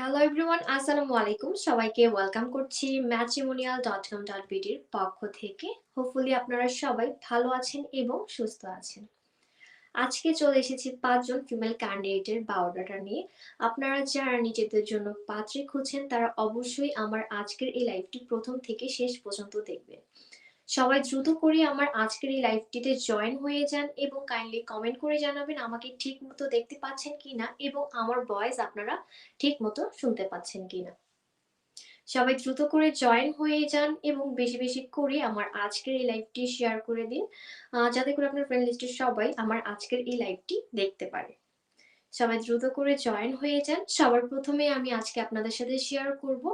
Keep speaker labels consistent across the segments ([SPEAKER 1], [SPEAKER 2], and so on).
[SPEAKER 1] Hello everyone আসসালামু আলাইকুম সবাইকে ওয়েলকাম করছি ম্যাট্রিমোনিয়াল ডট কম ডট বিডির পক্ষ থেকে। হোপফুলি আপনারা সবাই ভালো আছেন এবং সুস্থ আছেন। আজকে চলে এসেছি পাঁচজন ফিমেল ক্যান্ডিডেটের বায়োডাটা নিয়ে। আপনারা যারা নিজেদের জন্য পাত্রী খুঁজছেন, তারা অবশ্যই আমার আজকের এই লাইভটি প্রথম থেকে শেষ পর্যন্ত দেখবেন। সবাই দ্রুত করে আমার আজকের এই লাইভটিতে জয়েন হয়ে যান এবং কাইন্ডলি কমেন্ট করে জানাবেন আমাকে ঠিক মতো দেখতে পাচ্ছেন কিনা এবং আমার ভয়েস আপনারা ঠিক মতো শুনতে পাচ্ছেন কিনা। সবাই দ্রুত করে জয়েন হয়ে যান এবং বেশি বেশি করে আমার আজকের এই লাইভটি শেয়ার করে দিন যাতে করে আপনার ফ্রেন্ড লিস্টের সবাই আমার আজকের এই লাইভটি দেখতে পারে। সবাই দ্রুত করে জয়েন হয়ে যান। সবার প্রথমে আমি আজকে আপনাদের সাথে শেয়ার করব।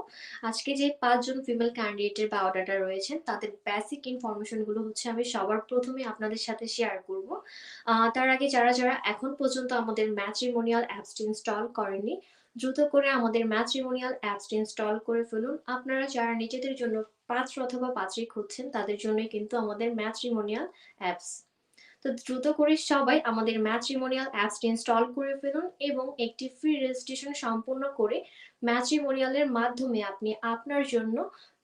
[SPEAKER 1] আজকে যে পাঁচজন ফিমেল ক্যান্ডিডেটের বায়োডাটা রয়েছেন, তাদের বেসিক ইনফরমেশনগুলো হচ্ছে আমি সবার প্রথমে আপনাদের সাথে শেয়ার করব। তার আগে যারা যারা এখন পর্যন্ত আমাদের ম্যাট্রিমোনিয়াল অ্যাপসটি ইনস্টল করেননি, দ্রুত করে আমাদের ম্যাট্রিমোনিয়াল অ্যাপসটি ইনস্টল করে ফেলুন। আপনারা যারা নিজেদের জন্য পাত্র অথবা পাত্রী খুঁজছেন, তাদের জন্যই কিন্তু আমাদের ম্যাট্রিমোনিয়াল অ্যাপস তো দ্রুত করে সবাই আমাদের ম্যাট্রিমোনিয়াল অ্যাপসটি ইনস্টল করে ফেলুন এবং একটি ফ্রি রেজিস্ট্রেশন সম্পূর্ণ করে ম্যাট্রিমোনিয়ালের মাধ্যমে আপনি আপনার জন্য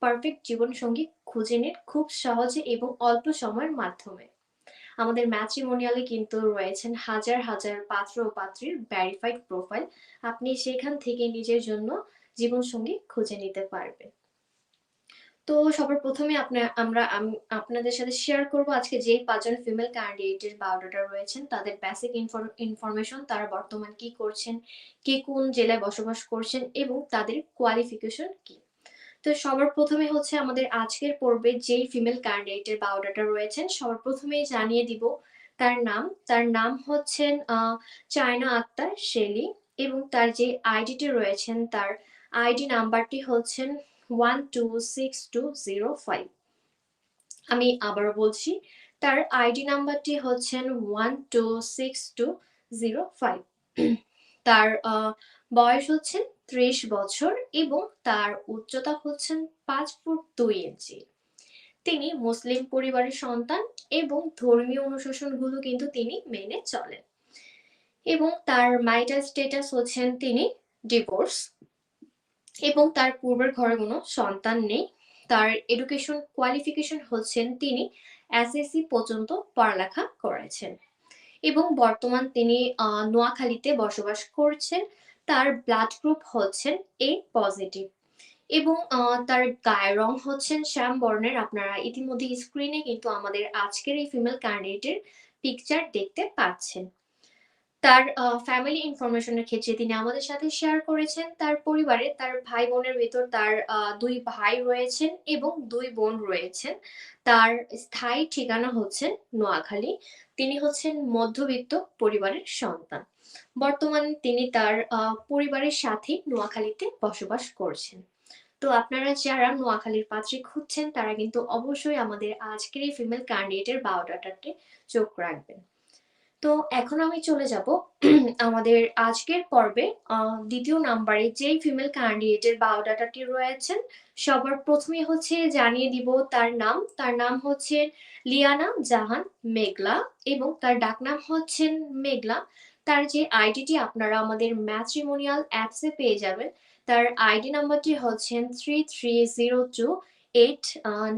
[SPEAKER 1] পারফেক্ট জীবনসঙ্গী খুঁজে নিন খুব সহজে এবং অল্প সময়ের মাধ্যমে। আমাদের ম্যাট্রিমোনিয়ালে কিন্তু রয়েছেন হাজার হাজার পাত্র ও পাত্রীর ভ্যারিফাইড প্রোফাইল আপনি সেখান থেকে নিজের জন্য জীবনসঙ্গী খুঁজে নিতে পারবেন। তো সবার প্রথমে আপনার, আমরা আপনাদের সাথে শেয়ার করব আজকে যে পাঁচজন ফিমেল ক্যান্ডিডেটের বায়োডাটা রয়েছেন, তাদের বেসিক ইনফরমেশন তারা বর্তমান কি করছেন, কে কোন জেলায় বসবাস করছেন এবং তাদের কোয়ালিফিকেশন কি। তো সবার প্রথমে হচ্ছে আমাদের আজকের পর্বে যেই ফিমেল ক্যান্ডিডেটের বায়োডাটা রয়েছেন, সবার প্রথমে জানিয়ে দিব তার নাম। তার নাম হচ্ছেন চায়না আক্তার শেলি এবং তার যে আইডিটি রয়েছেন, তার আইডি নাম্বারটি হচ্ছেন one two six two zero five আমি আবার বলছি, তার আইডি নাম্বারটি হচ্ছেন one two six two zero five তার বয়স বছর এবং তার উচ্চতা হচ্ছেন পাঁচ ফুট দুই ইঞ্চি। তিনি মুসলিম পরিবারের সন্তান এবং ধর্মীয় অনুশাসনগুলো কিন্তু তিনি মেনে চলেন। এবং তার মাইটাল স্টেটাস হচ্ছেন তিনি ডিভোর্স এবং তার পূর্বের ঘরে কোনো সন্তান নেই। তার এডুকেশন কোয়ালিফিকেশন হচ্ছেন তিনি এসএসসি পর্যন্ত পড়ালেখা করেছেন। এবং বর্তমান তিনি নোয়াখালীতে বসবাস করছেন। তার ব্লাড গ্রুপ হচ্ছেন এ পজিটিভ এবং তার গায়ের রং হচ্ছেন শ্যাম বর্ণের। আপনারা ইতিমধ্যে স্ক্রিনে কিন্তু আমাদের আজকের এই ফিমেল ক্যান্ডিডেটের পিকচার দেখতে পাচ্ছেন। তার ফ্যামিলি ইনফরমেশনের ক্ষেত্রে তিনি আমাদের সাথে শেয়ার করেছেন। তার পরিবারে তার ভাই বোনের ভেতর তার দুই ভাই রয়েছেন এবং দুই বোন রয়েছেন। তার স্থায়ী ঠিকানা হচ্ছেন নোয়াখালী। তিনি হচ্ছেন মধ্যবিত্ত পরিবারের সন্তান। বর্তমানে তিনি তার পরিবারের সাথে নোয়াখালীতে বসবাস করছেন। তো আপনারা যারা নোয়াখালীর পাত্রে খুঁজছেন, তারা কিন্তু অবশ্যই আমাদের আজকের এই ফিমেল ক্যান্ডিডেটের বায়োডাটাতে চোখ রাখবেন। তো এখন আমি চলে যাব আমাদের আজকের পর্বে। দ্বিতীয় নাম্বারে যেই ফিমেল ক্যান্ডিডেটের বায়োডাটাটি রয়েছেন সবার প্রথমে হচ্ছে জানিয়ে দিব তার নাম। তার নাম হচ্ছে লিয়ানা জাহান মেঘলা এবং তার ডাকনাম হচ্ছেন মেঘলা। তার যে আইডিটি আপনারা আমাদের ম্যাট্রিমোনিয়াল অ্যাপসে পেয়ে যাবেন, তার আইডি নাম্বারটি হচ্ছেন three three zero two eight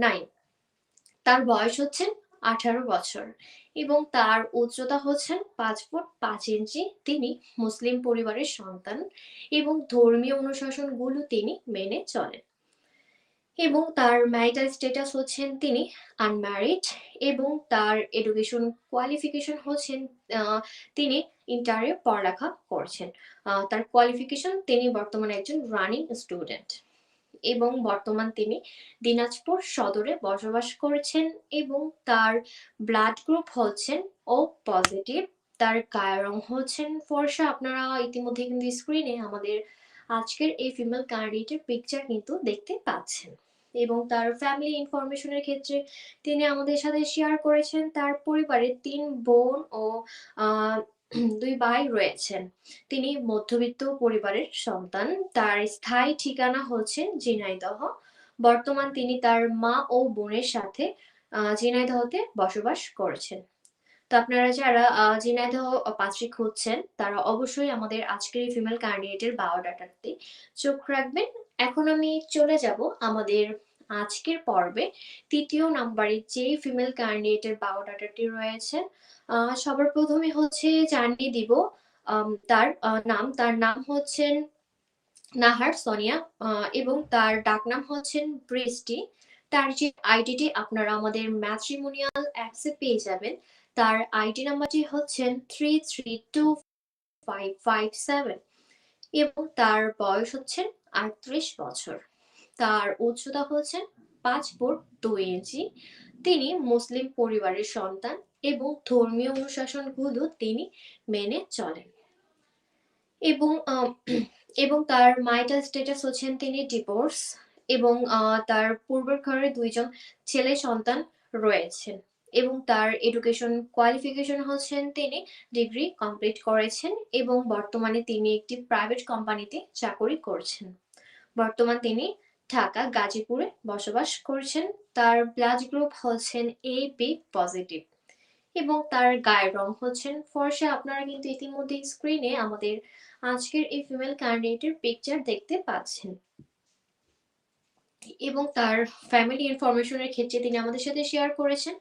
[SPEAKER 1] nine তার বয়স হচ্ছেন আঠারো বছর। এবং তার উচ্চতা হচ্ছেন পাঁচ ফুট পাঁচ ইঞ্চি। তিনি মুসলিম পরিবারের সন্তান এবং ধর্মীয় অনুশাসনগুলো তিনি মেনে চলেন। এবং তার ম্যারিটাল স্ট্যাটাস হচ্ছেন তিনি আনম্যারিড এবং তার এডুকেশন কোয়ালিফিকেশন হচ্ছেন তিনি ইন্টারে পড়ালেখা করছেন। তার কোয়ালিফিকেশন তিনি বর্তমানে একজন রানিং স্টুডেন্ট এবং বর্তমান তিনি দিনাজপুর সদরে বসবাস করছেন এবং তার ব্লাড গ্রুপ হচ্ছেন ও পজিটিভ তার গায়ের রং হচ্ছেন ফর্সা। আপনারা ইতিমধ্যে কিন্তু স্ক্রিনে আমাদের আজকের এই ফিমেল ক্যান্ডিডেটের পিকচার কিন্তু দেখতে পাচ্ছেন। এবং তার ফ্যামিলি ইনফরমেশনের ক্ষেত্রে তিনি আমাদের সাথে শেয়ার করেছেন। তার পরিবারে তিন বোন ও দুই ভাই রয়েছেন। তিনি মধ্যবিত্ত পরিবারের সন্তান। তার স্থায়ী ঠিকানা হচ্ছে ঝিনাইদহ। বর্তমান তিনি তার মা ও বোনের সাথে ঝিনাইদহতে বসবাস করছেন। তো আপনারা যারা, আ, ঝিনাইদহ পাত্রী খুঁজছেন, তারা অবশ্যই আমাদের আজকের ফিমেল ক্যান্ডিডেটের বায়োডাটাতে চোখ রাখবেন। এখন আমি চলে যাব আমাদের আজকের পর্বে তৃতীয় নাম্বারে যেই ফিমেল ক্যান্ডিডেটের বায়োডাটাটি রয়েছে সবার প্রথমে হচ্ছে জানিয়ে দিব তার নাম। তার নাম হচ্ছেন নাহার সোনিয়া এবং তার ডাকনাম হচ্ছেন বৃষ্টি। তার যে আইডিটি আপনারা আমাদের ম্যাট্রিমোনিয়াল অ্যাপসে পেয়ে যাবেন। তার আইডি নাম্বারটি হচ্ছেন 332557 এবং তার বয়স হচ্ছেন ৩৮ বছর। তার উচ্চতা হচ্ছেন ৫ ফুট দুই ইঞ্চি। তিনি মুসলিম পরিবারের সন্তান এবং ধর্মীয় অনুশাসনগুলো তিনি মেনে চলেন। এবং এবং তার marital স্টেটাস হচ্ছেন তিনি ডিভোর্স এবং তার পূর্বের ঘরে ২ জন ছেলে সন্তান রয়েছেন এবং তার এডুকেশন কোয়ালিফিকেশন হচ্ছেন তিনি ডিগ্রি কমপ্লিট করেছেন এবং বর্তমানে তিনি একটি প্রাইভেট কোম্পানিতে চাকরি করছেন। বর্তমান তিনি ঢাকা, গাজীপুরে বসবাস করছেন। তার ব্লাড গ্রুপ হচ্ছেন AB পজিটিভ এবং তার গায়ের রং হচ্ছেন ফর্সা। আপনারা কিন্তু ইতিমধ্যে স্ক্রিনে আমাদের আজকের এই ফিমেল ক্যান্ডিডেটের পিকচার দেখতে পাচ্ছেন। এবং তার ফ্যামিলি ইনফরমেশন এর ক্ষেত্রে তিনি আমাদের সাথে শেয়ার করেছেন।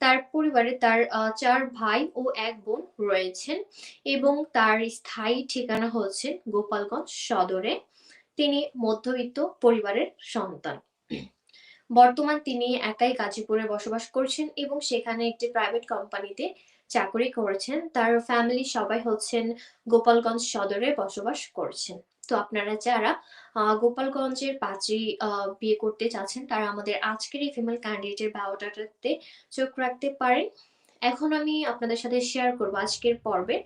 [SPEAKER 1] তার পরিবারে তার ৪ ভাই ও এক বোন রয়েছেন এবং তার স্থায়ী ঠিকানা হচ্ছে গোপালগঞ্জ সদরে। তিনি মধ্যবিত্ত পরিবারের সন্তান। বর্তমান তিনি একাই গাজীপুরে বসবাস করছেন এবং সেখানে একটি প্রাইভেট কোম্পানিতে চাকরি করেছেন। তার ফ্যামিলি সবাই হচ্ছেন গোপালগঞ্জ সদরে বসবাস করছেন। তো আপনারা যারা গোপালগঞ্জের পাত্রী বিয়ে করতে চাচ্ছেন তারা আমাদের আজকের এই ফিমেল ক্যান্ডিডেটের বায়োডাটাতে চোখ রাখতে পারেন। এখন আমি আপনাদের সাথে শেয়ার করব আজকের পর্বে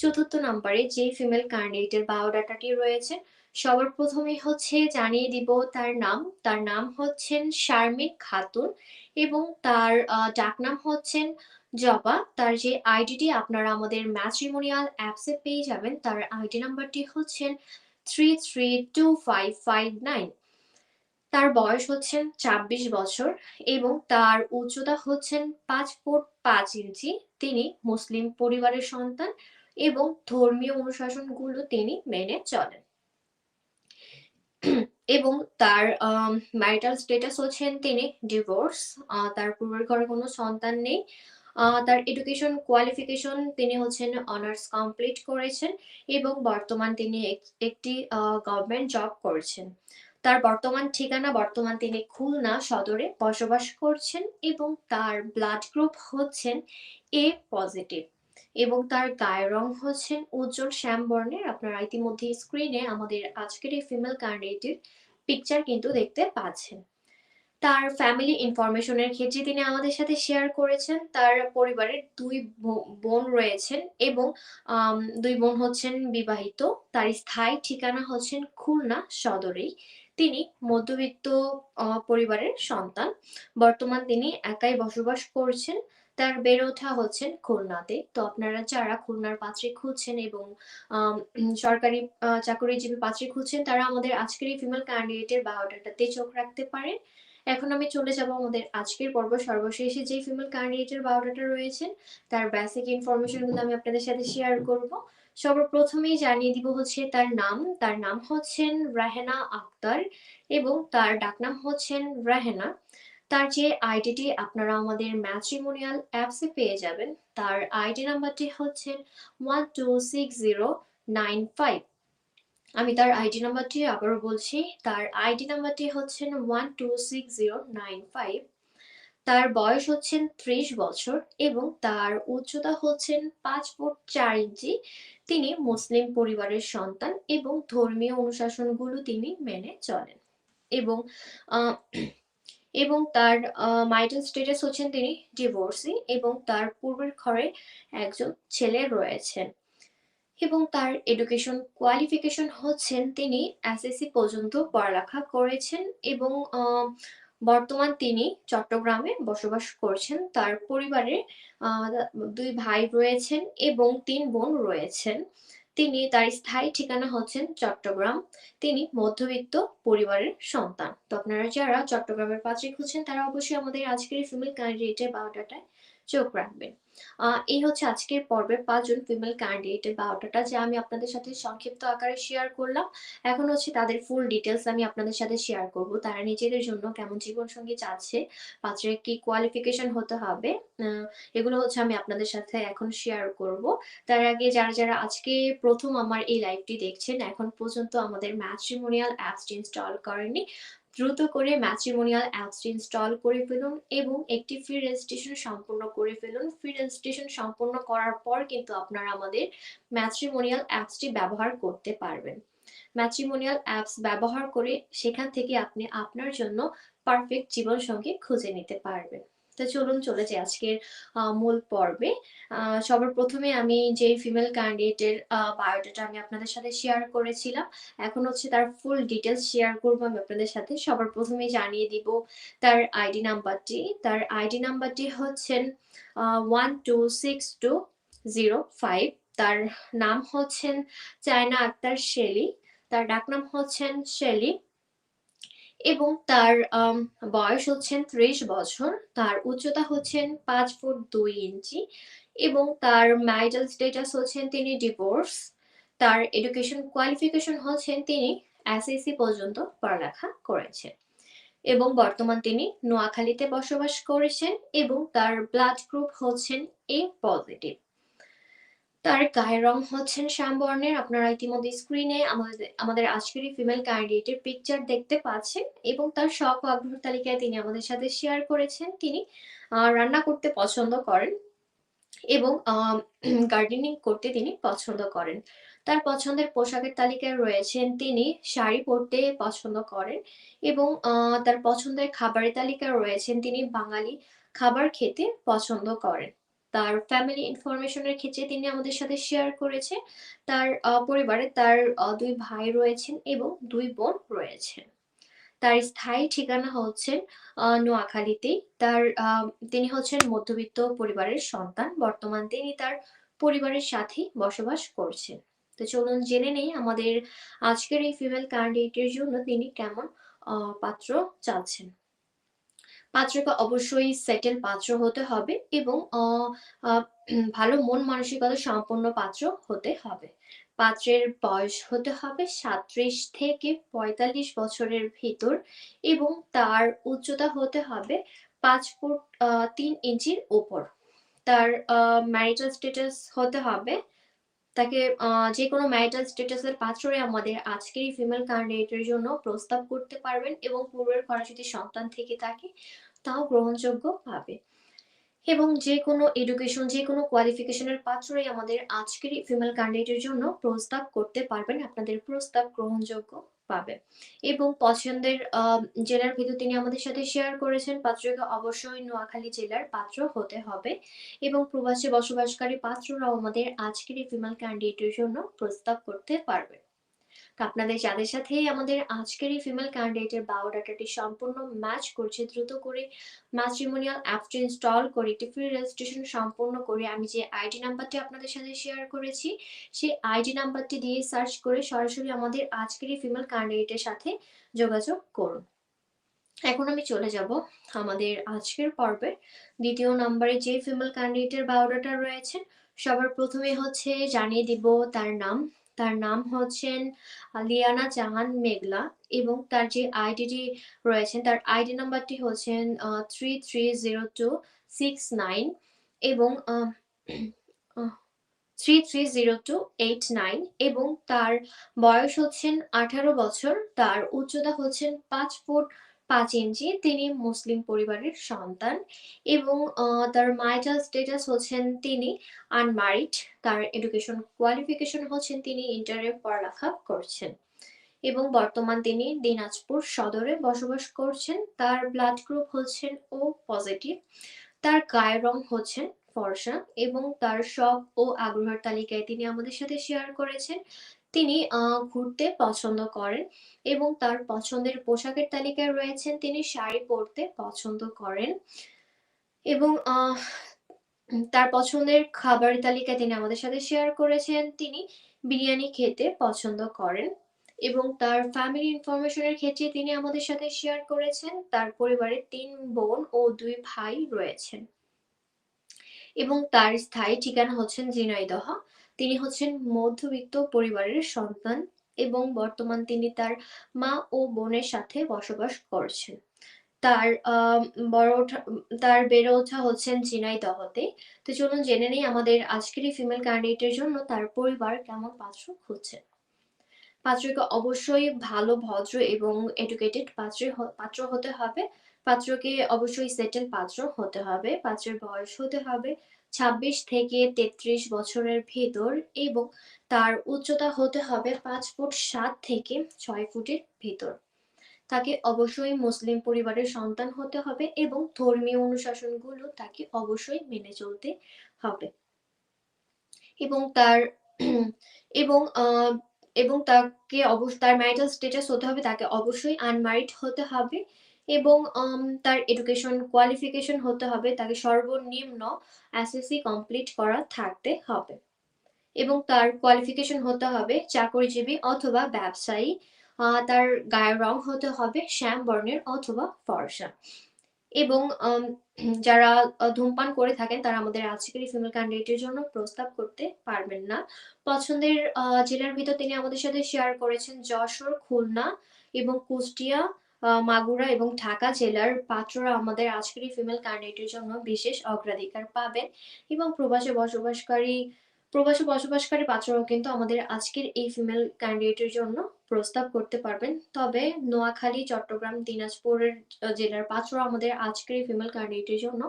[SPEAKER 1] চতুর্থ নাম্বারে যে ফিমেল ক্যান্ডিডেটের বায়োডাটাটি রয়েছে। সবার প্রথমে হচ্ছে জানিয়ে দিব তার নাম। তার নাম হচ্ছেন শারমিন খাতুন এবং তার ডাকনাম হচ্ছেন জবা। তার যে আইডিটি আপনারা আমাদের ম্যাট্রিমোনিয়াল অ্যাপসে পেয়ে যাবেন। তার আইডি নাম্বারটি হচ্ছেন 332559 তার বয়স হচ্ছেন ২৬ বছর এবং তার উচ্চতা হচ্ছেন পাঁচ ফুট পাঁচ ইঞ্চি। তিনি মুসলিম পরিবারের সন্তান এবং ধর্মীয় অনুশাসনগুলো তিনি মেনে চলেন। এবং তার ম্যারিটাল স্টেটাস হচ্ছেন তিনি ডিভোর্স। তার পূর্বের ঘরে কোনো সন্তান নেই। তার এডুকেশন কোয়ালিফিকেশন তিনি হচ্ছেন অনার্স কমপ্লিট করেছেন এবং বর্তমান তিনি এক, একটি গভর্নমেন্ট জব করছেন। তার বর্তমান ঠিকানা বর্তমান তিনি খুলনা সদরে বসবাস করছেন এবং তার ব্লাড গ্রুপ হচ্ছেন এ পজিটিভ এবং তার গায়ের রং হচ্ছেন উজ্জ্বল শ্যাম বর্ণের। আপনারা ইতিমধ্যেই স্ক্রিনে আমাদের আজকের এই ফিমেল ক্যান্ডিডেটের পিকচার কিন্তু দেখতে পাচ্ছেন। তার ফ্যামিলি ইনফরমেশনের ক্ষেত্রে তিনি আমাদের সাথে শেয়ার করেছেন। তার পরিবারের দুই বোন রয়েছেন এবং ২ বোন হচ্ছেন বিবাহিত। তার স্থায়ী ঠিকানা হচ্ছেন খুলনা সদরেই। তিনি মধ্যবিত্ত পরিবারের সন্তান। বর্তমান তিনি একাই বসবাস করছেন। তার বেড়ে ওঠা হচ্ছেন খুলনাতে। তো আপনারা যারা খুলনার পাত্রী খুঁজছেন এবং সরকারি চাকরিজীবী পাত্রী খুঁজছেন, তারা আমাদের আজকের এই ফিমেল ক্যান্ডিডেটের বায়োডাটাতে চোখ রাখতে পারেন। এখন আমি চলে যাব আমাদের আজকের পর্ব সর্বশেষে যে ফিমেল ক্যান্ডিডেটের বায়োডাটা রয়েছেন তার বেসিক ইনফরমেশনগুলো আমি আপনাদের সাথে শেয়ার করব। সর্বপ্রথমেই জানিয়ে দিব হচ্ছে তার নাম। তার নাম হচ্ছেন রাহেনা আক্তার এবং তার ডাকনাম হচ্ছেন রাহেনা। তার যে আইডিটি আপনারা আমাদের ম্যাট্রিমোনিয়াল অ্যাপসে পেয়ে যাবেন। তার আইডি নাম্বারটি হচ্ছেন 126095 আমি তার আইডি নাম্বারটি আবারও বলছি। তার আইডি নাম্বারটি হচ্ছেন 126095 তার বয়স হচ্ছেন ৩০ বছর এবং তার উচ্চতা হচ্ছেন পাঁচ ফুট চার ইঞ্চি। তিনি মুসলিম পরিবারের সন্তান এবং ধর্মীয় অনুশাসনগুলো তিনি মেনে চলেন। এবং এবং তার marital স্ট্যাটাস হচ্ছেন তিনি ডিভোর্সি এবং তার পূর্বের ঘরে একজন ছেলে রয়েছেন। এবং তার এডুকেশন কোয়ালিফিকেশন হচ্ছেন তিনি এসএসসি পর্যন্ত পড়ালেখা করেছেন এবং বর্তমান তিনি চট্টগ্রামে বসবাস করছেন। তার পরিবারে ২ ভাই রয়েছেন এবং তিন বোন রয়েছেন। তিনি তার স্থায়ী ঠিকানা হচ্ছেন চট্টগ্রাম। তিনি মধ্যবিত্ত পরিবারের সন্তান। তো আপনারা যারা চট্টগ্রামের পাত্রী খুঁজছেন, তারা অবশ্যই আমাদের আজকের ফিমেল ক্যান্ডিডেটের বায়োডাটায় চোখ রাখবেন। এই হচ্ছে আজকের পর্বের ৫ জন ফিমেল ক্যান্ডিডেটের বায়োডাটা যা আমি আপনাদের সাথে সংক্ষিপ্ত আকারে শেয়ার করলাম। এখন হচ্ছে তাদের ফুল ডিটেইলস আমি আপনাদের সাথে শেয়ার করব। তারা নিজেদের জন্য কেমন জীবনসঙ্গী চাচ্ছে, পাত্রের কি কোয়ালিফিকেশন হতে হবে, এগুলো হচ্ছে আমি আপনাদের সাথে এখন শেয়ার করব। তার আগে যারা, যারা আজকে প্রথম আমার এই লাইভটি দেখছেন, এখন পর্যন্ত আমাদের ম্যাট্রিমোনিয়াল অ্যাপসটি ইনস্টল করেননি, দ্রুত করে ম্যাট্রিমোনিয়াল অ্যাপসটি ইনস্টল করে ফেলুন এবং একটি ফ্রি রেজিস্ট্রেশন সম্পূর্ণ করে ফেলুন। ফ্রি রেজিস্ট্রেশন সম্পূর্ণ করার পর কিন্তু আপনারা আমাদের ম্যাট্রিমোনিয়াল অ্যাপসটি ব্যবহার করতে পারবেন। ম্যাট্রিমোনিয়াল অ্যাপস ব্যবহার করে সেখান থেকে আপনি আপনার জন্য পারফেক্ট জীবনসঙ্গী খুঁজে নিতে পারবেন। তো চলুন চলে যাই আজকের মূল পর্বে। সবার প্রথমে আমি যে ফিমেল ক্যান্ডিডেটের বায়োডাটা আমি আপনাদের সাথে শেয়ার করেছিলাম, এখন হচ্ছে তার ফুল ডিটেইলস শেয়ার করব আমি আপনাদের সাথে। সবার ১ম এই জানিয়ে দিব তার আইডি নাম্বারটি। তার আইডি নাম্বারটি হচ্ছেন আ 1262005 তার নাম হচ্ছেন চায়না আক্তার শেলি। তার ডাকনাম হচ্ছেন শেলি। এবং তার বয়স হচ্ছেন ৩০ বছর। তার উচ্চতা হচ্ছেন পাঁচ ফুট দুই ইঞ্চি এবং তার ম্যারিটাল স্টেটাস হচ্ছেন তিনি ডিভোর্স। তার এডুকেশন কোয়ালিফিকেশন হচ্ছেন তিনি এসএসসি পর্যন্ত পড়ালেখা করেছেন এবং বর্তমান তিনি নোয়াখালীতে বসবাস করেছেন এবং তার ব্লাড গ্রুপ হচ্ছেন এ পজিটিভ। তার গায়ের রং হচ্ছেন শ্যামবর্ণের। আপনারা ইতিমধ্যে স্ক্রিনে আমাদের আমাদের আজকের ফিমেল ক্যান্ডিডেটের পিকচার দেখতে পাচ্ছেন এবং তার শখ ও আগ্রহ তালিকায় তিনি আমাদের সাথে শেয়ার করেছেন। তিনি রান্না করতে পছন্দ করেন এবং গার্ডেনিং করতে তিনি পছন্দ করেন। তার পছন্দের পোশাকের তালিকায় রয়েছেন তিনি শাড়ি পরতে পছন্দ করেন এবং তার পছন্দের খাবারের তালিকায় রয়েছেন তিনি বাঙালি খাবার খেতে পছন্দ করেন। তার ফ্যামিলি ইনফরমেশন এর ক্ষেত্রে তিনি আমাদের সাথে শেয়ার করেছে। তার পরিবারে তার ২ ভাই রয়েছেন এবং দুই বোন রয়েছেন। তার স্থায়ী ঠিকানা হচ্ছেন, আ নোয়াখালীতেই। তার তিনি হচ্ছেন মধ্যবিত্ত পরিবারের সন্তান। বর্তমান তিনি তার পরিবারের সাথেই বসবাস করছেন। তো চলুন জেনে নেই আমাদের আজকের এই ফিমেল ক্যান্ডিডেটের জন্য তিনি কেমন পাত্র চাচ্ছেন। পাত্রকে অবশ্যই সেটেল পাত্র হতে হবে এবং ভালো মন মানসিকতা সম্পন্ন পাত্র হতে হবে। পাত্রের বয়স হতে হবে ৩৭ থেকে ৪৫ বছরের ভেতর এবং তার উচ্চতা হতে হবে পাঁচ ফুট ৩ ইঞ্চির ওপর তার ম্যারিটাল স্ট্যাটাস হতে হবে, তাকে, আ, যেকোনো ম্যারিটাল স্ট্যাটাসের পাত্রই আমাদের আজকের ফিমেল ক্যান্ডিডেটের জন্য প্রস্তাব করতে পারবেন এবং পূর্বের যদি সন্তান থেকে থাকে তাও গ্রহণযোগ্য পাবে। এবং যেকোনো এডুকেশন যেকোনো কোয়ালিফিকেশনের পাত্রই আমাদের আজকের ফিমেল ক্যান্ডিডেটের জন্য প্রস্তাব করতে পারবেন। আপনাদের প্রস্তাব গ্রহণযোগ্য পাবে এবং পছন্দের জেলার ভেতর তিনি আমাদের সাথে শেয়ার করেছেন, পাত্রকে অবশ্যই নোয়াখালী জেলার পাত্র হতে হবে এবং প্রবাসে বসবাসকারী পাত্ররাও আমাদের আজকের ফিমেল ক্যান্ডিডেটের জন্য প্রস্তাব করতে পারবে। আপনাদের যাদের সাথে আমাদের আজকের এই ফিমেল ক্যান্ডিডেটের বায়োডাটাটি সম্পূর্ণ ম্যাচ করছে, দ্রুত করে ম্যাট্রিমোনিয়াল অ্যাপসটি ইনস্টল করে একটি ফ্রি রেজিস্ট্রেশন সম্পূর্ণ করে আমি যে আইডি নাম্বারটি আপনাদের সাথে শেয়ার করেছি, সেই আইডি নাম্বারটি দিয়ে সার্চ করে সরাসরি আমাদের আজকের এই ফিমেল ক্যান্ডিডেটের সাথে যোগাযোগ করুন। এখন আমি চলে যাব আমাদের আজকের পর্বে দ্বিতীয় নম্বরে যে ফিমেল ক্যান্ডিডেটের বায়োডাটা রয়েছে, সবার প্রথমে হচ্ছে জানিয়ে দিব তার নাম। তার নাম হচ্ছেন লিয়ানা জাহান মেঘলা এবং তার যে আইডিটি রয়েছেন তার আইডি নাম্বারটি হচ্ছেন আ 330269 এবং আ আ 330289 এবং তার বয়স হচ্ছেন ১৮ বছর। তার উচ্চতা হচ্ছেন পাঁচ ফুট ৫ ইঞ্চি। তিনি মুসলিম পরিবারের সন্তান এবং তার ম্যারিটাল স্টেটাস হচ্ছেন তিনি আনম্যারিড। তার এডুকেশন কোয়ালিফিকেশন হচ্ছেন তিনি ইন্টারে পড়ালেখা করছেন এবং বর্তমান তিনি দিনাজপুর সদরে বসবাস করছেন। তার ব্লাড গ্রুপ হচ্ছেন ও পজিটিভ। তার গায়ের রং হচ্ছেন ফর্সা এবং তার শখ ও আগ্রহের তালিকায় তিনি আমাদের সাথে শেয়ার করেছেন তিনি ঘুরতে পছন্দ করেন এবং তার পছন্দের পোশাকের তালিকায় রয়েছেন তিনি শাড়ি পরতে পছন্দ করেন এবং তার পছন্দের খাবারের তালিকায় তিনি আমাদের সাথে শেয়ার করেছেন তিনি বিরিয়ানি খেতে পছন্দ করেন এবং তার ফ্যামিলি ইনফরমেশন এর ক্ষেত্রে তিনি আমাদের সাথে শেয়ার করেছেন তার পরিবারে তিন বোন ও দুই ভাই রয়েছেন। এবং তার স্থায়ী ঠিকানা হচ্ছেন ঝিনাইদহ তিনি হচ্ছেন মধ্যবিত্ত পরিবারের সন্তান এবং বর্তমান তিনি তার মা ও বোনের সাথে বসবাস করছেন। তার বড় তার বেড়ে ওঠা হচ্ছেন ঝিনাইদহতে তো চলুন জেনে নেই আমাদের আজকের এই ফিমেল ক্যান্ডিডেটের জন্য তার পরিবার কেমন পাত্র খুঁজছে। পাত্রকে অবশ্যই ভালো, ভদ্র এবং এডুকেটেড পাত্র পাত্র হতে হবে। পাত্রকে অবশ্যই সেটেল পাত্র হতে হবে। পাত্রের বয়স হতে হবে। ছাব্বিশ থেকে তেত্রিশ বছরের ভেতর এবং তার উচ্চতা হতে হবে পাঁচ ফুট সাত থেকে ছয় ফুটের ভেতর। তাকে অবশ্যই মুসলিম পরিবারের সন্তান হতে হবে এবং ধর্মীয় অনুশাসনগুলো তাকে অবশ্যই মেনে চলতে হবে। এবং তার, এবং এবং তাকে অবশ্য, তার ম্যারিটাল স্টেটাস হতে হবে, তাকে অবশ্যই আনম্যারিড হতে হবে। এবং তার এডুকেশন কোয়ালিফিকেশন হতে হবে, তাকে সর্বনিম্ন এসএসসি কমপ্লিট করা থাকতে হবে। এবং তার কোয়ালিফিকেশন হতে হবে চাকরিজীবী অথবা ব্যবসায়ী তার গায়ের রং হতে হবে শ্যাম বর্ণের অথবা ফর্সা। এবং যারা ধূমপান করে থাকেন, তারা আমাদের আজকের ফিমেল ক্যান্ডিডেটের জন্য প্রস্তাব করতে পারবেন না। পছন্দের জেলার ভিতর তিনি আমাদের সাথে শেয়ার করেছেন যশোর, খুলনা এবং কুষ্টিয়া মাগুরা এবং ঢাকা জেলার পাত্ররা আমাদের আজকের ফিমেল ক্যান্ডিডেটের জন্য বিশেষ অগ্রাধিকার পাবেন এবং প্রবাসে বসবাসকারী প্রবাসে বসবাসকারী পাত্ররাও কিন্তু আমাদের আজকের এই ফিমেল ক্যান্ডিডেটের জন্য প্রস্তাব করতে পারবেন। তবে নোয়াখালী, চট্টগ্রাম, দিনাজপুরের জেলার পাত্ররা আমাদের আজকের এই ফিমেল ক্যান্ডিডেটের জন্য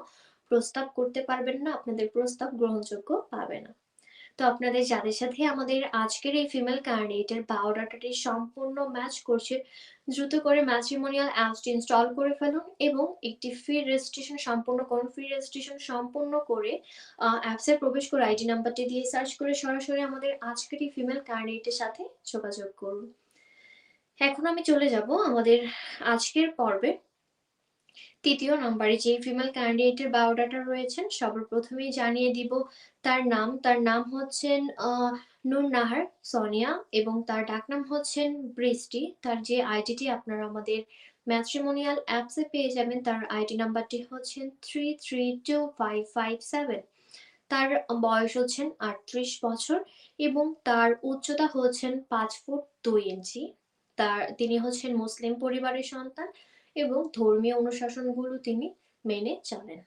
[SPEAKER 1] প্রস্তাব করতে পারবেন না, আপনাদের প্রস্তাব গ্রহণযোগ্য পাবে না। তো আপনাদের যাদের সাথে আমাদের আজকের এই ফিমেল ক্যান্ডিডেটের বায়োডাটাটি সম্পূর্ণ ম্যাচ করছে, দ্রুত করে ম্যাট্রিমোনিয়াল অ্যাপসটি ইনস্টল করে ফেলুন এবং একটি ফ্রি রেজিস্ট্রেশন সম্পূর্ণ করুন। ফ্রি রেজিস্ট্রেশন সম্পূর্ণ করে অ্যাপসে প্রবেশ করে আইডি নাম্বারটি দিয়ে সার্চ করে সরাসরি আমাদের আজকের এই ফিমেল ক্যান্ডিডেটের সাথে যোগাযোগ করুন। এখন আমি চলে যাব আমাদের আজকের পর্বে। তৃতীয় নম্বরে যে ফিমেল ক্যান্ডিডেটের বায়োডাটা রয়েছেন, সর্বপ্রথমেই জানিয়ে দিব তার নাম। তার নাম হচ্ছেন নুর নাহার, সোনিয়া, এবং তার ডাকনাম হচ্ছেন বৃষ্টি। তার যে আইডিটি আপনারা আমাদের ম্যাট্রিমোনিয়াল অ্যাপসে পেয়ে যাবেন, তার আইডি নাম্বারটি হচ্ছেন three three two five five seven তার বয়স হচ্ছেন আটত্রিশ বছর এবং তার উচ্চতা হচ্ছেন পাঁচ ফুট দুই ইঞ্চি। তার, তিনি হচ্ছেন মুসলিম পরিবারের সন্তান। এবং ধর্মীয় অনুশাসনগুলো তিনি মেনে চলেন।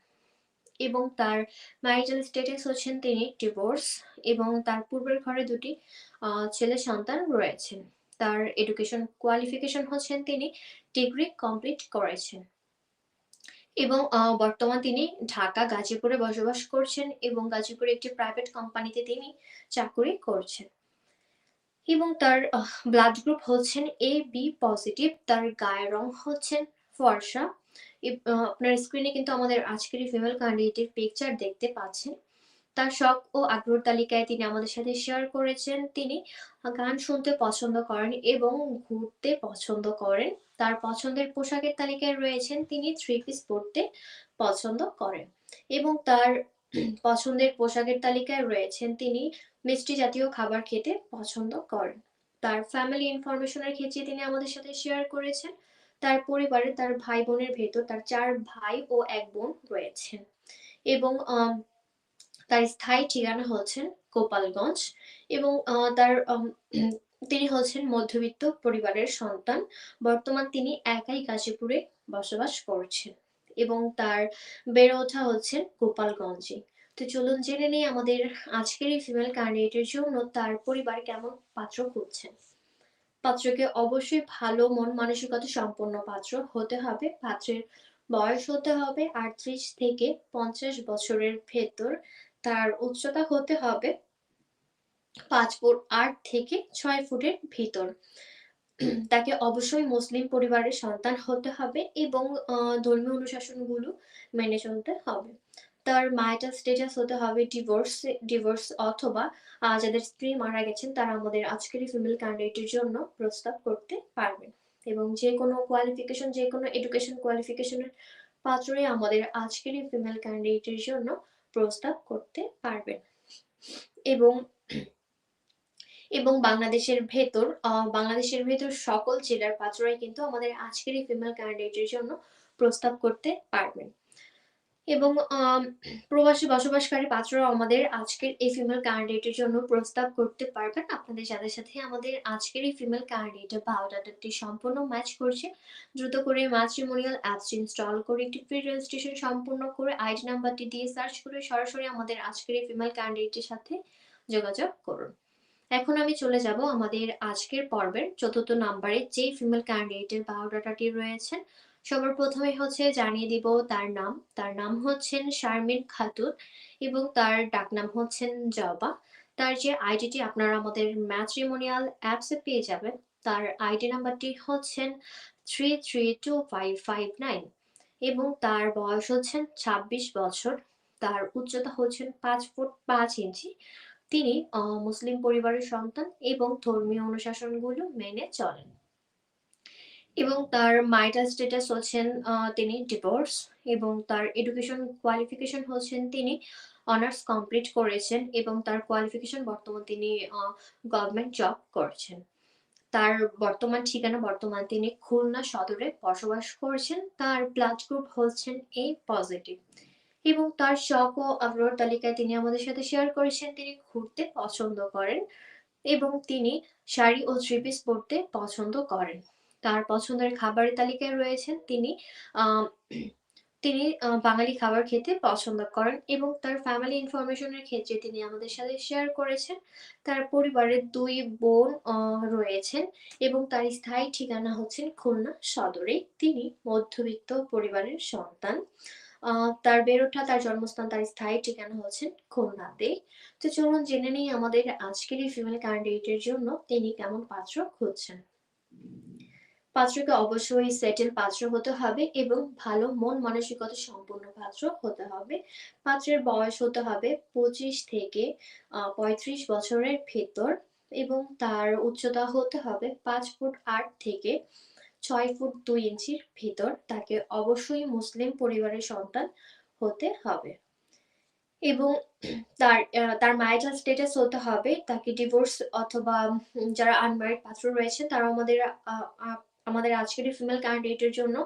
[SPEAKER 1] এবং তার ম্যারিটাল স্টেটাস হচ্ছেন তিনি ডিভোর্স এবং তার পূর্বের ঘরে দুটি ছেলে সন্তান রয়েছেন তার এডুকেশন কোয়ালিফিকেশন হচ্ছেন তিনি ডিগ্রি কমপ্লিট করেছেন। এবং বর্তমান তিনি ঢাকা, গাজীপুরে বসবাস করছেন এবং গাজীপুরে একটি প্রাইভেট কোম্পানিতে তিনি চাকরি করছেন। এবং তার ব্লাড গ্রুপ হচ্ছেন এ বি পজিটিভ তার গায়ের রং হচ্ছেন ফর্সা। আপনার স্ক্রিনে কিন্তু আমাদের আজকের ফিমেল ক্যান্ডিডেটের পিকচার দেখতে পাচ্ছেন। তার শখ ও আগ্রহ তালিকায় তিনি আমাদের সাথে শেয়ার করেছেন। তিনি গান শুনতে পছন্দ করেন এবং ঘুরতে পছন্দ করেন। তার পছন্দের পোশাকের তালিকায় রয়েছেন তিনি থ্রি পিস পরতে পছন্দ করেন। এবং তার পছন্দের পোশাকের তালিকায় রয়েছেন তিনি মিষ্টি জাতীয় খাবার খেতে পছন্দ করেন। তার ফ্যামিলি ইনফরমেশনের ক্ষেত্রে তিনি আমাদের সাথে শেয়ার করেছেন। তার পরিবারে তার ভাই বোনের ভেতর তার চার ভাই ও এক বোন রয়েছেন এবং তার স্থায়ী ঠিকানা হচ্ছেন গোপালগঞ্জ এবং তার তিনি হচ্ছেন মধ্যবিত্ত পরিবারের সন্তান। বর্তমান তিনি একাই গাজীপুরে বসবাস করছেন এবং তার বেড়ে ওঠা হচ্ছেন গোপালগঞ্জে। তো চলুন জেনে নেই আমাদের আজকের এই ফিমেল ক্যান্ডিডেটের জন্য তার পরিবার কেমন পাত্র খুঁজছেন। পাত্রকে অবশ্যই ভালো মন, মানসিকতা সম্পন্ন পাত্র হতে হবে। পাত্রের বয়স হতে হবে আটত্রিশ থেকে পঞ্চাশ বছরের ভেতর। তার উচ্চতা হতে হবে পাঁচ ফুট আট থেকে ছয় ফুটের ভিতর। তাকে অবশ্যই মুসলিম পরিবারের সন্তান হতে হবে এবং ধর্মীয় অনুশাসনগুলো মেনে চলতে হবে। তার মাইটাল স্টেটাস হতে হবে ডিভোর্স ডিভোর্স অথবা যাদের স্ত্রী মারা গেছেন, তারা আমাদের আজকের ফিমেল ক্যান্ডিডেটের জন্য প্রস্তাব করতে পারবেন এবং যে কোনো কোয়ালিফিকেশন যে কোনো এডুকেশন কোয়ালিফিকেশনের পাত্রই আমাদের আজকের ফিমেল ক্যান্ডিডেটের জন্য প্রস্তাব করতে পারবেন এবং এবং বাংলাদেশের ভেতর বাংলাদেশের ভেতর সকল জেলার পাত্ররাই কিন্তু আমাদের আজকের ফিমেল ক্যান্ডিডেটের জন্য প্রস্তাব করতে পারবেন। এবং প্রবাসী বসবাসকারী পাত্ররা আমাদের আজকের এই ফিমেল ক্যান্ডিডেটের জন্য প্রস্তাব করতে পারবেন। আপনাদের যাদের সাথে আমাদের আজকের এই ফিমেল ক্যান্ডিডেটের বায়োডাটাটি সম্পূর্ণ ম্যাচ করছে, দ্রুত করে ম্যাট্রিমোনিয়াল অ্যাপসটি ইনস্টল করে একটি ফ্রি রেজিস্ট্রেশন সম্পূর্ণ করে আইডি নাম্বারটি দিয়ে সার্চ করে সরাসরি আমাদের আজকের এই ফিমেল ক্যান্ডিডেটের সাথে যোগাযোগ করুন। এখন আমি চলে যাব আমাদের আজকের পর্বের চতুর্থ নাম্বারে যেই ফিমেল ক্যান্ডিডেটের বায়োডাটাটি রয়েছেন সবার প্রথমে হচ্ছে জানিয়ে দিব তার নাম। তার নাম হচ্ছেন শারমিন খাতুন এবং তার ডাকনাম হচ্ছেন জবা। তার যে আইডিটি আপনারা আমাদের ম্যাট্রিমোনিয়াল অ্যাপসে পেয়ে যাবেন, তার আইডি নাম্বারটি হচ্ছেন three three two five five nine এবং তার বয়স হচ্ছেন ছাব্বিশ বছর। তার উচ্চতা হচ্ছেন পাঁচ ফুট পাঁচ ইঞ্চি। তিনি মুসলিম পরিবারের সন্তান এবং ধর্মীয় অনুশাসনগুলো মেনে চলেন। এবং তার মাইটাল স্টেটাস হচ্ছেন তিনি ডিভোর্স এবং তার এডুকেশন কোয়ালিফিকেশন হচ্ছেন তিনি অনার্স কমপ্লিট করেছেন এবং তার কোয়ালিফিকেশন বর্তমান তিনি গভর্নমেন্ট জব করছেন। তার বর্তমান ঠিকানা বর্তমান তিনি খুলনা সদরে বসবাস করছেন। তার ব্লাড গ্রুপ হচ্ছেন এ পজিটিভ এবং তার শখ ও আগ্রহ তালিকায় তিনি আমাদের সাথে শেয়ার করেছেন। তিনি ঘুরতে পছন্দ করেন এবং তিনি শাড়ি ও থ্রি পিস পরতে পছন্দ করেন। তার পছন্দের খাবারের তালিকায় রয়েছেন তিনি তিনি বাঙালি খাবার খেতে পছন্দ করেন এবং তার ফ্যামিলি ইনফরমেশনের ক্ষেত্রে তিনি আমাদের সাথে শেয়ার করেছেন। তার পরিবারের দুই বোন রয়েছেন এবং তার স্থায়ী ঠিকানা হচ্ছেন খুলনা সদরে। তিনি মধ্যবিত্ত পরিবারের সন্তান। তার বেরোঠা, তার জন্মস্থান, তার স্থায়ী ঠিকানা হচ্ছেন খুলনাতে। তো চলুন জেনে নিই আমাদের আজকের এই ফিমেল ক্যান্ডিডেটের জন্য তিনি কেমন পাত্র খুঁজছেন। পাত্রকে অবশ্যই সেটেল পাত্র হতে হবে এবং ভালো মন মানসিকতা সম্পূর্ণ পাত্র হতে হবে। পাত্রের বয়স হতে হবে পঁচিশ থেকে পঁয়ত্রিশ বছরের ভেতর এবং তার উচ্চতা হতে হবে পাঁচ ফুট আট থেকে ছয় ফুট দুই ইঞ্চির ভিতর। তাকে অবশ্যই মুসলিম পরিবারের সন্তান হতে হবে। এবং তার তার ম্যারিটাল স্টেটাস হতে হবে। তাকে ডিভোর্স অথবা যারা আনম্যারিড পাত্র রয়েছে তারা আমাদের আমাদের আজকের ফিমেল ক্যান্ডিডেটের জন্য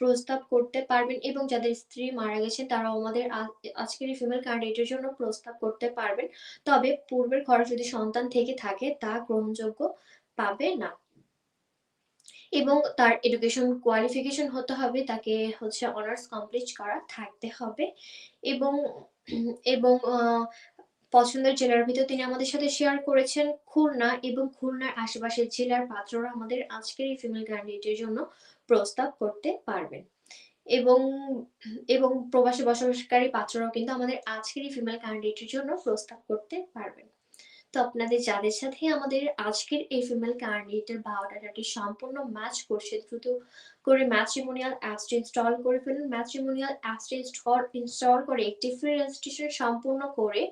[SPEAKER 1] প্রস্তাব করতে পারবেন এবং যাদের স্ত্রী মারা গেছে, তারাও আমাদের আজকের ফিমেল ক্যান্ডিডেটের জন্য প্রস্তাব করতে পারবেন। তবে পূর্বের ঘরে যদি সন্তান থেকে থাকে, তা গ্রহণযোগ্য পাবে না। এবং তার এডুকেশন কোয়ালিফিকেশন হতে হবে, তাকে হচ্ছে অনার্স কমপ্লিট করা থাকতে হবে। এবং এবং পছন্দের জেলার ভিতর তিনি আমাদের সাথে শেয়ার করেছেন খুলনা এবং খুলনার আশেপাশের জেলার পাত্ররা আমাদের আজকের এই ফিমেল ক্যান্ডিডেটের জন্য প্রস্তাব করতে পারবেন। এবং এবং প্রবাসী বসবাসকারী পাত্ররাও কিন্তু আমাদের আজকের এই ফিমেল ক্যান্ডিডেটের জন্য প্রস্তাব করতে পারবেন। তো আপনাদের যাদের সাথে আমাদের আজকের এই ফিমেল ক্যান্ডিডেটের বায়োডাটাটি সম্পূর্ণ ম্যাচ করছে, দ্রুত করে ম্যাট্রিমোনিয়াল অ্যাপসটি ইনস্টল করে ফেলুন। ম্যাট্রিমোনিয়াল অ্যাপসটি ইনস্টল ইনস্টল করে একটি ফ্রি রেজিস্ট্রেশন সম্পূর্ণ করে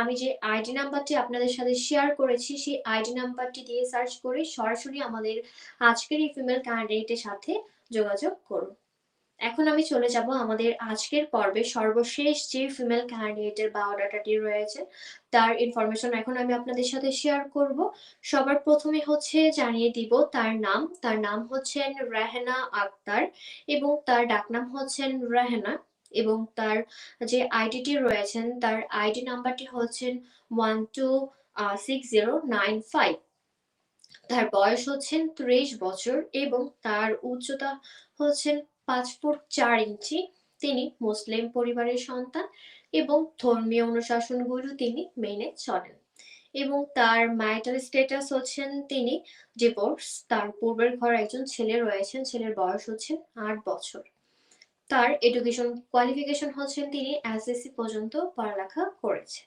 [SPEAKER 1] আমি যে আইডি নাম্বারটি আপনাদের সাথে শেয়ার করেছি, সেই আইডি নাম্বারটি দিয়ে সার্চ করে সরাসরি আমাদের আজকের এই ফিমেল ক্যান্ডিডেটের সাথে যোগাযোগ করুন। এখন আমি চলে যাব আমাদের আজকের পর্বে সর্বশেষ যে ফিমেল ক্যান্ডিডেটের বায়োডাটাটি রয়েছে, তার ইনফরমেশন এখন আমি আপনাদের সাথে শেয়ার করব। সবার প্রথমে হচ্ছে জানিয়ে দিব তার নাম। তার নাম হচ্ছেন রেহেনা আক্তার এবং তার ডাকনাম হচ্ছেন রেহেনা এবং তার যে আইডিটি রয়েছেন, তার আইডি নাম্বারটি হচ্ছেন one two six zero nine five তার বয়স হচ্ছেন ত্রিশ বছর এবং তার উচ্চতা হচ্ছেন পাঁচ ফুট চার ইঞ্চি, তিনি মুসলিম পরিবারের সন্তান এবং ধর্মীয় অনুশাসন অনুশাসনগুলো তিনি মেনে চলেন। এবং তার ম্যারিটাল স্টেটাস হচ্ছেন তিনি ডিভোর্স তার পূর্বের ঘর একজন ছেলে রয়েছেন, ছেলের বয়স হচ্ছে আট বছর। তার এডুকেশন কোয়ালিফিকেশন হচ্ছেন তিনি এসএসসি পর্যন্ত পড়ালেখা করেছেন।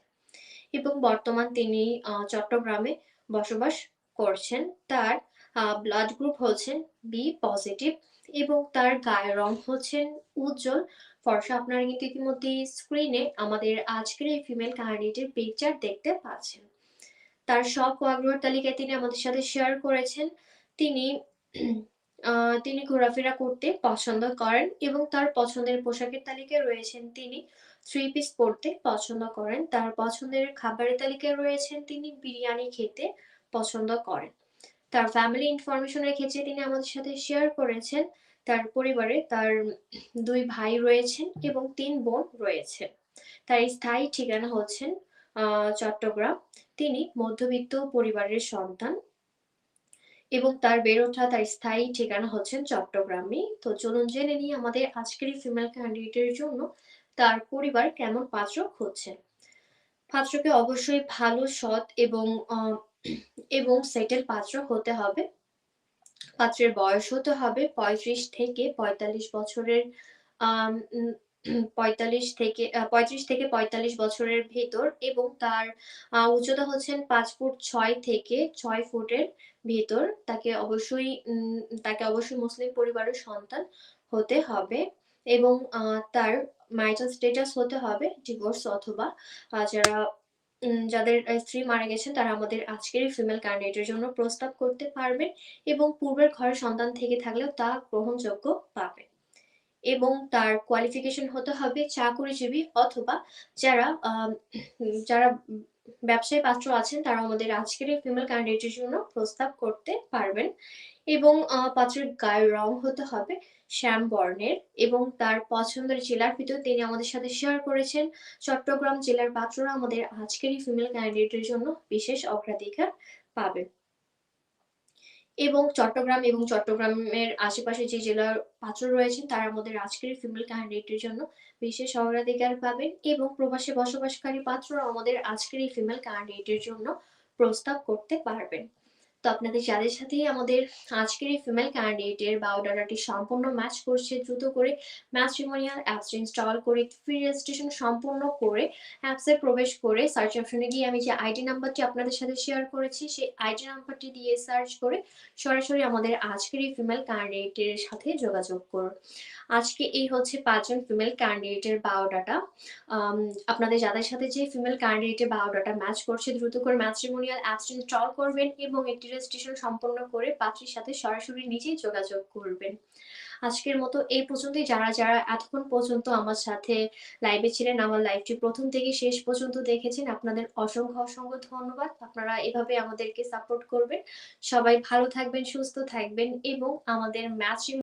[SPEAKER 1] এবং বর্তমান তিনি চট্টগ্রামে বসবাস করছেন। তার ব্লাড গ্রুপ হচ্ছেন বি পজিটিভ এবং তার গায়ের রং হচ্ছেন উজ্জ্বল। ফর্সা, আপনারা কিন্তু ইতিমধ্যে স্ক্রিনে আমাদের আজকের এই ফিমেল ক্যান্ডিডেটের পিকচার দেখতে পাচ্ছেন। তার সব আগ্রহ তালিকায় তিনি আমাদের সাথে শেয়ার করেছেন। তিনি তিনি ঘোরাফেরা করতে পছন্দ করেন এবং তার পছন্দের পোশাকের তালিকায় রয়েছেন তিনি থ্রি পিস পরতে পছন্দ করেন। তার পছন্দের খাবারের তালিকায় রয়েছেন তিনি বিরিয়ানি খেতে পছন্দ করেন। তার ফ্যামিলি ইনফরমেশনের ক্ষেত্রে তিনি আমাদের সাথে শেয়ার করেছেন তার পরিবারে তার দুই ভাই রয়েছেন এবং তিন বোন রয়েছে। তার স্থায়ী ঠিকানা হচ্ছেন চট্টগ্রাম। তিনি মধ্যবিত্ত পরিবারের সন্তান। এবং তার ওঠা তার স্থায়ী ঠিকানা হচ্ছেন চট্টগ্রামে তো চলুন জেনে নিই আমাদের আজকের ফিমেল ক্যান্ডিডেট এর জন্য তার পরিবার কেমন পাত্র খুঁজছেন। পাত্রকে অবশ্যই ভালো, সৎ এবং এবং সেটেল পাত্র হতে হবে। পাত্রের বয়স হতে হবে ৩৫ থেকে ৪৫ বছরের পঁয়তাল্লিশ থেকে ৩৫ থেকে ৪৫ বছরের ভেতর এবং তার উচ্চতা হচ্ছেন পাঁচ ফুট ছয় থেকে ছয় ফুটের ভেতর। তাকে অবশ্যই তাকে অবশ্যই মুসলিম পরিবারের সন্তান হতে হবে এবং তার ম্যারিটাল স্টেটাস হতে হবে ডিভোর্স অথবা যারা যাদের স্ত্রী মারা গেছেন, তারা আমাদের আজকের ফিমেল ক্যান্ডিডেট এর জন্য প্রস্তাব করতে পারবেন এবং পূর্বের ঘরে সন্তান থেকে থাকলেও তা গ্রহণযোগ্য পাবে। এবং তার কোয়ালিফিকেশন হতে হবে চাকরিজীবী অথবা যারা যারা ব্যবসায়ী পাত্র আছেন, তারা আমাদের আজকের এই ফিমেল ক্যান্ডিডেট এর জন্য প্রস্তাব করতে পারবেন এবং পাত্রের গায়ের রং হতে হবে শ্যাম বর্ণের এবং তার পছন্দের জেলার ভিতর তিনি আমাদের সাথে শেয়ার করেছেন চট্টগ্রাম জেলার পাত্ররা আমাদের আজকের এই ফিমেল ক্যান্ডিডেট এর জন্য বিশেষ অগ্রাধিকার পাবে। এবং চট্টগ্রাম এবং চট্টগ্রামের আশেপাশে যে জেলার পাত্র রয়েছেন, তারা আমাদের আজকের ফিমেল ক্যান্ডিডেট এর জন্য বিশেষ অগ্রাধিকার পাবেন এবং প্রবাসে বসবাসকারী পাত্ররা আমাদের আজকের এই ফিমেল ক্যান্ডিডেট এর জন্য প্রস্তাব করতে পারবেন। তো আপনাদের যাদের সাথেই আমাদের আজকের এই ফিমেল ক্যান্ডিডেট এর বায়ো ডাটাটি সম্পূর্ণ ম্যাচ করছে, দ্রুত করে ম্যাট্রিমোনিয়াল অ্যাপসটি ইনস্টল করে ফ্রি রেজিস্ট্রেশন সম্পূর্ণ করে অ্যাপসে প্রবেশ করে সার্চ অপশনে গিয়ে আমি যে আইডি নাম্বারটি আপনাদের সাথে শেয়ার করেছি, সেই আইডি নাম্বারটি দিয়ে সার্চ করে সরাসরি আমাদের আজকের এই ফিমেল ক্যান্ডিডেট এর সাথে যোগাযোগ করুন। আজকে এই হচ্ছে ৫ জন ফিমেল ক্যান্ডিডেট এর বায়ো আপনাদের যাদের সাথে যে ফিমেল ক্যান্ডিডেট এর বায়ো ম্যাচ করছে, দ্রুত করে ম্যাট্রিমোনিয়াল অ্যাপসটি ইনস্টল করবেন এবং একটি রেজিস্ট্রেশন সম্পন্ন করে পাত্রীর সাথে সরাসরি নিজেই যোগাযোগ করবেন। আজকের মতো এই পর্যন্তই যারা, যারা এতক্ষণ পর্যন্ত আমার সাথে লাইভে ছিলেন, আমার লাইভটি প্রথম থেকে শেষ পর্যন্ত দেখেছেন আপনাদের অসংখ্য, অসংখ্য ধন্যবাদ। আপনারা এভাবে আমাদেরকে সাপোর্ট করবেন। সবাই ভালো থাকবেন, সুস্থ থাকবেন এবং আমাদের ম্যাট্রিম